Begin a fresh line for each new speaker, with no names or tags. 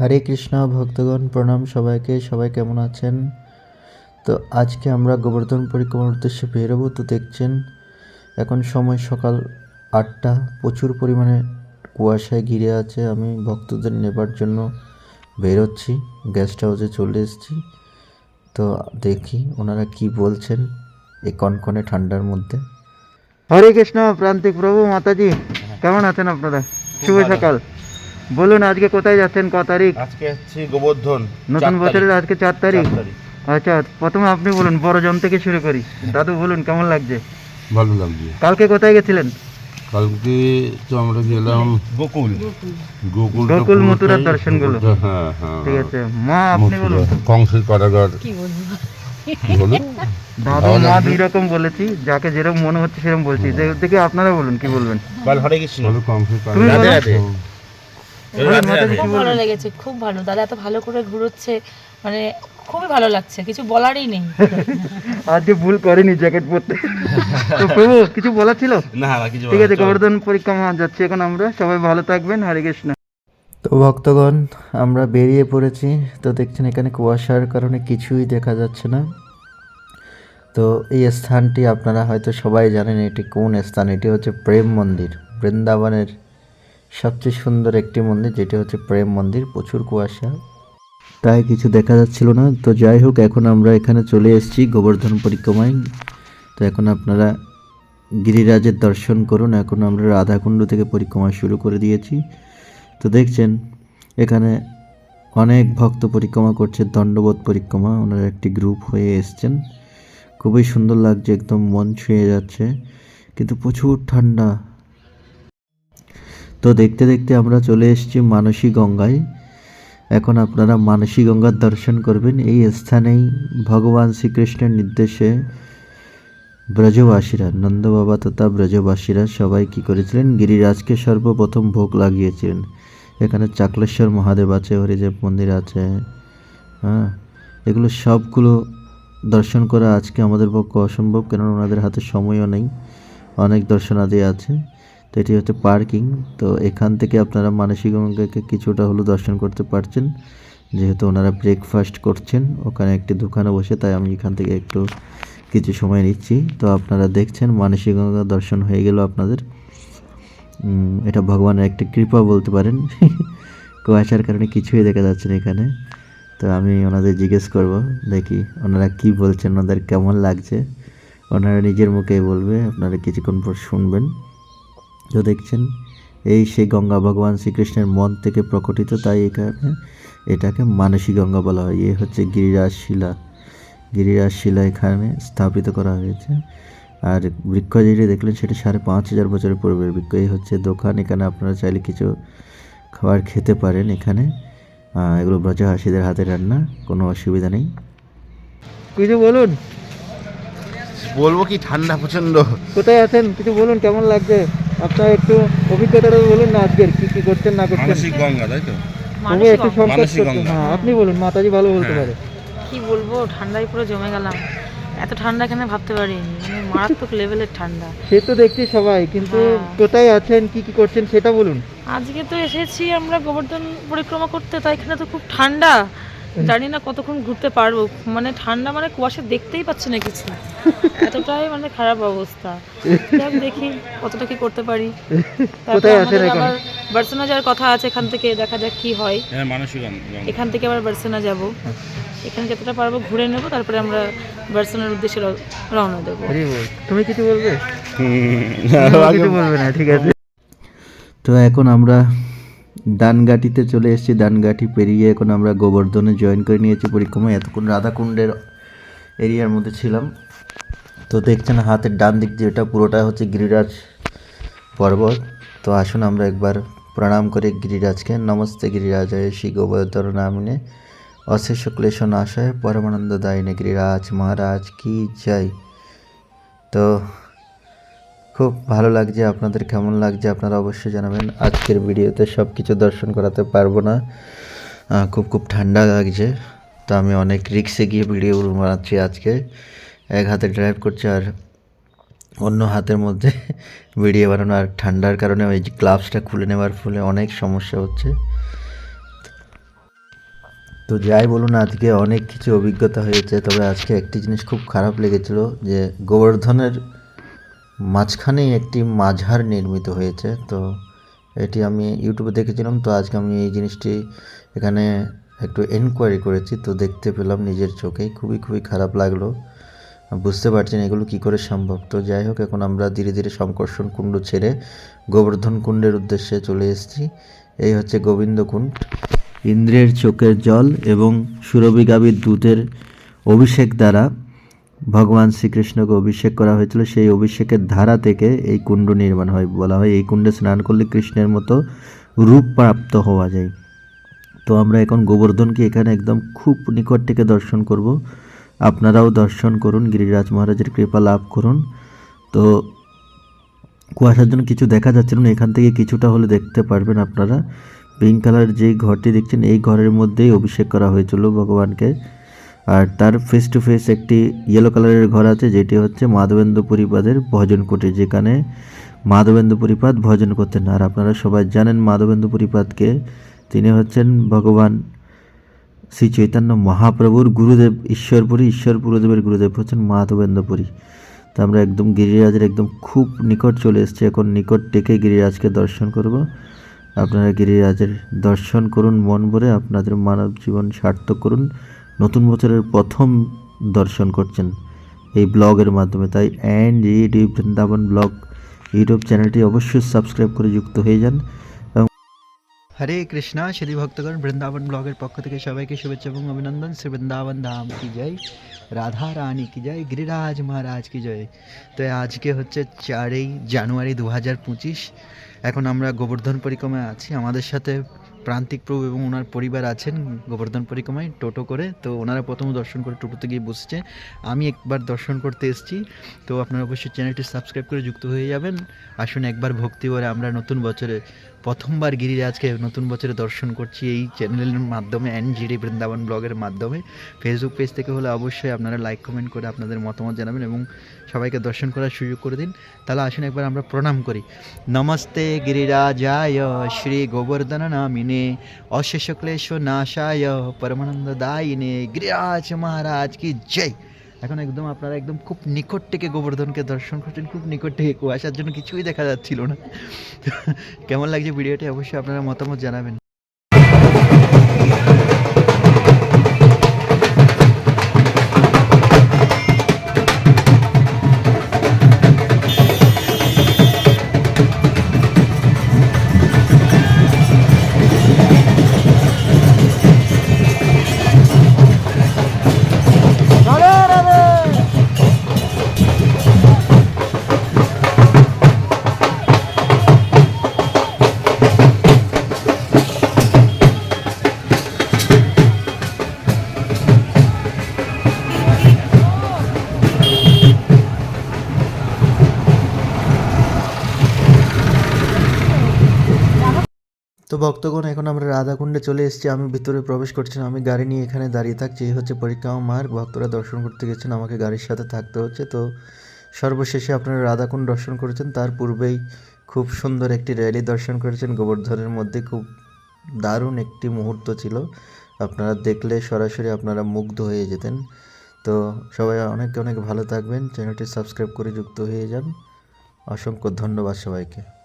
হরে কৃষ্ণ ভক্তগণ প্রণাম সবাইকে। সবাই কেমন আছেন? তো আজকে আমরা গোবর্ধন পরিক্রমার উদ্দেশ্যে বেরোবো তো দেখছেন এখন সময় সকাল আটটা। প্রচুর পরিমাণে কুয়াশায় ঘিরে আছে। আমি ভক্তদের নেবার জন্য বেরোচ্ছি গেস্ট হাউসে চলে এসেছি। তো দেখি ওনারা কি বলছেন এই কনকনে ঠান্ডার মধ্যে। হরে কৃষ্ণ প্রান্তিক প্রভু মাতাজি কেমন আছেন আপনারা? শুভ সকাল। বলুন আজকে কোথায় যাচ্ছেন? ক তারিখ?
আজকে হচ্ছে গোবর্ধন
নতুন বছরের আজকে চার তারিখ? আচ্ছা প্রথমে আপনি বলুন বড় জন থেকে শুরু করি। দাদু বলুন কেমন লাগছে?
ভালো লাগছে।
কালকে কোথায় গেছিলেন?
কালকে তো আমরা গেলাম
গোকুল।
গোকুল
গোকুল মথুরার দর্শনগুলো।
হ্যাঁ হ্যাঁ
ঠিক আছে। মা আপনি বলুন।
কংসের কারাগার। বলুন।
দাদু মা দুই রকম বলেছি যাকে যেরকম মনে হচ্ছে সেরকম বলছি। যে- দেখে আপনারা বলুন কি বলবেন?
বল হরে কৃষ্ণ।
বলো কংসের
তুমি
খুব ভালো লেগেছে খুব ভালো। দাদা এত ভালো করে ঘুরোচ্ছে মানে খুবই ভালো লাগছে কিছু বলারই নেই।
আজকে ভুল করেনি জ্যাকেট পরতে। তো প্রভু কিছু বলার ছিল?
না কিছু
ঠিক আছে। গোবর্ধন পরিক্রমা যাচ্ছি এখন আমরা। সবাই ভালো থাকবেন হরে কৃষ্ণ। তো ভক্তগণ আমরা বেরিয়ে পড়েছি। তো দেখছেন এখানে কুয়াশার কারণে কিছুই দেখা যাচ্ছে না। তো এই স্থানটি আপনারা হয়তো সবাই জানেন এটি কোন স্থান? এটি হচ্ছে প্রেম মন্দির বৃন্দাবনের সবচেয়ে সুন্দর একটি মন্দির, যেটি হচ্ছে প্রেম মন্দির, প্রচুর কুয়াশা। তাই কিছু দেখা যাচ্ছিল না। তো যাই হোক, এখন আমরা এখানে চলে এসেছি গোবর্ধন পরিক্রমায়। তো এখন আপনারা গিরিরাজের দর্শন করুন। এখন আমরা রাধাকুণ্ড থেকে পরিক্রমা শুরু করে দিয়েছি। তো দেখছেন, এখানে অনেক ভক্ত পরিক্রমা করছে, দণ্ডবোধ পরিক্রমা। ওনারা একটি গ্রুপ হয়ে এসছেন। খুবই সুন্দর লাগছে, একদম মন ছুঁয়ে যাচ্ছে। কিন্তু প্রচুর ঠান্ডা। তো দেখতে দেখতে আমরা চলে এসেছি মানসী গঙ্গায় এখন আপনারা মানসী গঙ্গার দর্শন করবেন। এই স্থানেই ভগবান শ্রীকৃষ্ণের নির্দেশে ব্রজবাসীরা, নন্দ বাবা তথা ব্রজবাসীরা সবাই কি করেছিলেন? গিরিরাজকে সর্বপ্রথম ভোগ লাগিয়েছিলেন। এখানে চাকলেশ্বর মহাদেব আছে, হরিদেব মন্দির আছে হ্যাঁ। এগুলো সবগুলো দর্শন করা আজকে আমাদের পক্ষে অসম্ভব, কেননা ওনাদের হাতে সময়ও নেই। অনেক দর্শনাদি আছে। তো এটি হচ্ছে পার্কিং। তো এখান থেকে আপনারা মানসিক গঙ্গাকে কিছুটা হলেও দর্শন করতে পারছেন। যেহেতু ওনারা ব্রেকফাস্ট করছেন, ওখানে একটি দোকানে বসে, তাই আমি এখান থেকে একটু কিছু সময় নিচ্ছি। তো আপনারা দেখছেন, মানসিক গঙ্গা দর্শন হয়ে গেল আপনাদের। এটা ভগবানের একটা কৃপা বলতে পারেন। কুয়াশার কারণে কিছুই দেখা যাচ্ছে না এখানে। তো আমি ওনাদের জিজ্ঞেস করব, দেখি ওনারা কি বলছেন, ওনাদের কেমন লাগছে? ওনারা নিজের মুখেই বলবে, আপনারা কিছুক্ষণ পর শুনবেন। তো দেখছেন এই সেই গঙ্গা ভগবান শ্রীকৃষ্ণের মন থেকে প্রকটিত তাই এখানে এটাকে মানসী গঙ্গা বলা হয়। এ হচ্ছে গিরিরাজ শিলা। গিরিরাজ শিলা এখানে স্থাপিত করা হয়েছে। আর বৃক্ষ যেটি দেখলেন সেটা সাড়ে পাঁচ হাজার বছরের পূর্বের বৃক্ষ। এই হচ্ছে দোকান। এখানে আপনারা চাইলে কিছু খাবার খেতে পারেন এখানে। আহ, এগুলো ব্রজহাসীদের হাতে রান্না কোনো অসুবিধা নেই। কিছু বলুন।
বলব কি ঠান্ডা প্রচণ্ড
কোথায় আছেন? কিছু বলুন কেমন লাগছে? আপনার একটু অভিজ্ঞতাটা বলুন না আজকের কি কি করছেন না করছেন?
মানসিক গঙ্গা তাই তো?
তবু একটু
গঙ্গা।
হ্যাঁ আপনি বলুন মাতাজি ভালো বলতে পারে।
কি বলব ঠান্ডায় পুরো জমে গেলাম। এত ঠান্ডা কেন ভাবতে পারিনি? মানে মারাত্মক লেভেলের ঠান্ডা।
সে তো দেখছি সবাই কিন্তু
হ্যাঁ।
কোথায় আছেন কি কি করছেন সেটা বলুন।
আজকে তো এসেছি আমরা গোবর্ধন পরিক্রমা করতে তাই এখানে তো খুব ঠান্ডা। জানি না কতক্ষণ ঘুরতে পারব। মানে ঠান্ডা মানে কুয়াশা দেখতেই পাচ্ছি না কিছু। এতটাই মানে খারাপ অবস্থা। যাক দেখি কতটা কি করতে পারি।
কোথায় আছেন এখন?
বার্সেনা যাওয়ার কথা আছে এখান থেকে দেখা যাক কি হয়।
হ্যাঁ
এখান থেকে আবার বার্সেনা যাব। এখানে যতটা পারব ঘুরে নেব তারপরে আমরা বার্সেনার উদ্দেশ্যে রওনা দেবো।
তুমি কিছু বলবে? কিছু বলবে না ঠিক আছে। তো এখন আমরা দানগাটিতে চলে এসেছি। দানগাটি পেরিয়ে এখন আমরা গোবর্ধনে জয়েন করে নিয়েছি পরিক্রমা। এতক্ষণ রাধাকুণ্ডের এরিয়ার মধ্যে ছিলাম। তো দেখছেন হাতের ডান দিক যেটা, পুরোটা হচ্ছে গিরিরাজ পর্বত। তো আসুন আমরা একবার প্রণাম করে গিরিরাজকে। নমস্তে গিরিরাজয় শ্রী গোবর্ধন নামিনে। অশেষ ক্লেশ নাশয় পরমানন্দ দায়িনী গিরিরাজ মহারাজ, কি জয়। তো খুব ভালো লাগছে, আপনাদের কেমন লাগছে আপনারা অবশ্যই জানাবেন। আজকের ভিডিওতে সব কিছু দর্শন করাতে পারব না। খুব খুব ঠান্ডা লাগছে, তো আমি অনেক রিক্সে গিয়ে ভিডিও বানাচ্ছি আজকে। এক হাতে ড্রাইভ করছি আর অন্য হাতের মধ্যে ভিডিও বানানো। আর ঠান্ডার কারণে ওই গ্লাভসটা খুলে নেওয়ার ফলে অনেক সমস্যা হচ্ছে। তো যাই বলুন, আজকে অনেক কিছু অভিজ্ঞতা হয়েছে, তবে আজকে একটি জিনিস খুব খারাপ লেগেছিল যে গোবর্ধনের মাঝখানেই একটি মাঝার নির্মিত হয়েছে, তো এটি আমি ইউটিউবে দেখেছিলাম, তো আজকে আমি এই জিনিসটি এখানে একটু এনকোয়ারি করেছি, তো দেখতে পেলাম নিজের চোখেই, খুবই খুবই খারাপ লাগল। বুঝতে পারছেন এগুলো কি করে সম্ভব, তো যাই হোক, এখন আমরা ধীরে ধীরে সংকর্ষণ কুণ্ড ছেড়ে গোবর্ধন কুণ্ডের উদ্দেশ্যে চলে এসেছি। এই হচ্ছে গোবিন্দ কুণ্ড। ইন্দ্রের চোখের জল এবং সুরভি গাভীর দুধের অভিষেক দ্বারা ভগবান শ্রীকৃষ্ণকে অভিষেক করা হয়েছিল। সেই অভিষেকের ধারা থেকে এই কুণ্ড নির্মাণ হয়। বলা হয় এই কুণ্ডে স্নান করলে কৃষ্ণের মতো রূপ প্রাপ্ত হওয়া যায়। তো আমরা এখন গোবর্ধনকে এখানে একদম খুব নিকট থেকে দর্শন করব। আপনারাও দর্শন করুন, গিরিরাজ মহারাজের কৃপা লাভ করুন। তো কুয়াশার জন্য কিছু দেখা যাচ্ছে না। এখান থেকে কিছুটা হলে দেখতে পারবেন আপনারা। পিঙ্ক কালার যে ঘরটি দেখছেন, এই ঘরের মধ্যেই অভিষেক করা হয়েছিল ভগবানকে। আর তার ফেস টু ফেস একটি ইয়েলো কালারের ঘর আছে, যেটি হচ্ছে মাধবেন্দ্র পরিপাদের ভজন কুটির যেখানে মাধবেন্দ্র পরিপাদ ভজন করতেন। আর আপনারা সবাই জানেন মাধবেন্দ্র পরিপাদকে তিনি হচ্ছেন ভগবান শ্রী চৈতন্য মহাপ্রভুর গুরুদেব, ঈশ্বরপুরী, ঈশ্বর গুরুদেবের গুরুদেব হচ্ছেন মাধবেন্দ্রপুরী তো আমরা একদম গিরিরাজের একদম খুব নিকট চলে এসেছি, এখন নিকট থেকে গিরিরাজকে দর্শন করব। আপনারা গিরিরাজের দর্শন করুন মন ভরে, আপনাদের মানব জীবন সার্থক করুন। নতুন বছরের প্রথম দর্শন করছেন এই ব্লগের মাধ্যমে। তাই and YouTube Vrindavan blog YouTube চ্যানেলটি অবশ্যই সাবস্ক্রাইব করে যুক্ত হয়ে যান। হরে কৃষ্ণা, শ্রী ভক্তগণ, বৃন্দাবন ব্লগের পক্ষ থেকে সবাইকে শুভেচ্ছা এবং অভিনন্দন। শ্রী বৃন্দাবন ধাম কি জয়? রাধা রানী কি জয়? গিরিরাজ মহারাজ কি জয়? তো আজকে হচ্ছে চারই জানুয়ারি দু হাজার পঁচিশ। এখন আমরা গোবর্ধন পরিক্রমায় আছি। আমাদের সাথে প্রান্তিক প্রভু এবং ওনার পরিবার আছেন গোবর্ধন পরিক্রমায়, টোটো করে। তো ওনারা প্রথম দর্শন করে টোটোতে গিয়ে বসছে। আমি একবার দর্শন করতে এসেছি। তো আপনারা অবশ্যই চ্যানেলটি সাবস্ক্রাইব করে যুক্ত হয়ে যাবেন। আসুন একবার ভক্তি করে আমরা নতুন বছরে, প্রথমবার গিরিরাজকে নতুন বছরে দর্শন করছি এই চ্যানেলের মাধ্যমে, এনজিডি বৃন্দাবন ব্লগের মাধ্যমে। ফেসবুক পেজ থেকে হলে অবশ্যই আপনারা লাইক কমেন্ট করে আপনাদের মতামত জানাবেন এবং সবাইকে দর্শন করার সুযোগ করে দিন। তাহলে আসুন একবার আমরা প্রণাম করি। নমস্তে গিরিরাজায়, শ্রী গোবর্ধন নামিনে। অশেষ ক্লেশ নাশায় পরমানন্দ দায়িনে গিরিরাজ মহারাজ কি জয় এখন একদম আপনারা একদম খুব নিকট থেকে গোবর্ধনকে দর্শন করছেন, খুব নিকট থেকে কুয়াশার জন্য কিছুই দেখা যাচ্ছিল না। কেমন লাগছে ভিডিওটি অবশ্যই আপনারা মতামত জানাবেন। তো ভক্তগণ এখন আমরা রাধাকুণ্ডে চলে এসেছি। আমি ভিতরে প্রবেশ করছি না, আমি গাড়ি নিয়ে এখানে দাঁড়িয়ে থাকছি। এই হচ্ছে পরিক্রমা মার্গ। ভক্তরা দর্শন করতে গেছেন আমাকে গাড়ির সাথে থাকতে হচ্ছে। তো সর্বশেষে আপনারা রাধাকুণ্ড দর্শন করেছেন। তার পূর্বেই খুব সুন্দর একটি র্যালি দর্শন করেছেন। গোবর্ধনের মধ্যে খুব দারুণ একটি মুহূর্ত ছিল। আপনারা দেখলে সরাসরি আপনারা মুগ্ধ হয়ে যেতেন। তো সবাই অনেক অনেক ভালো থাকবেন। চ্যানেলটি সাবস্ক্রাইব করে যুক্ত হয়ে যান। অসংখ্য ধন্যবাদ সবাইকে।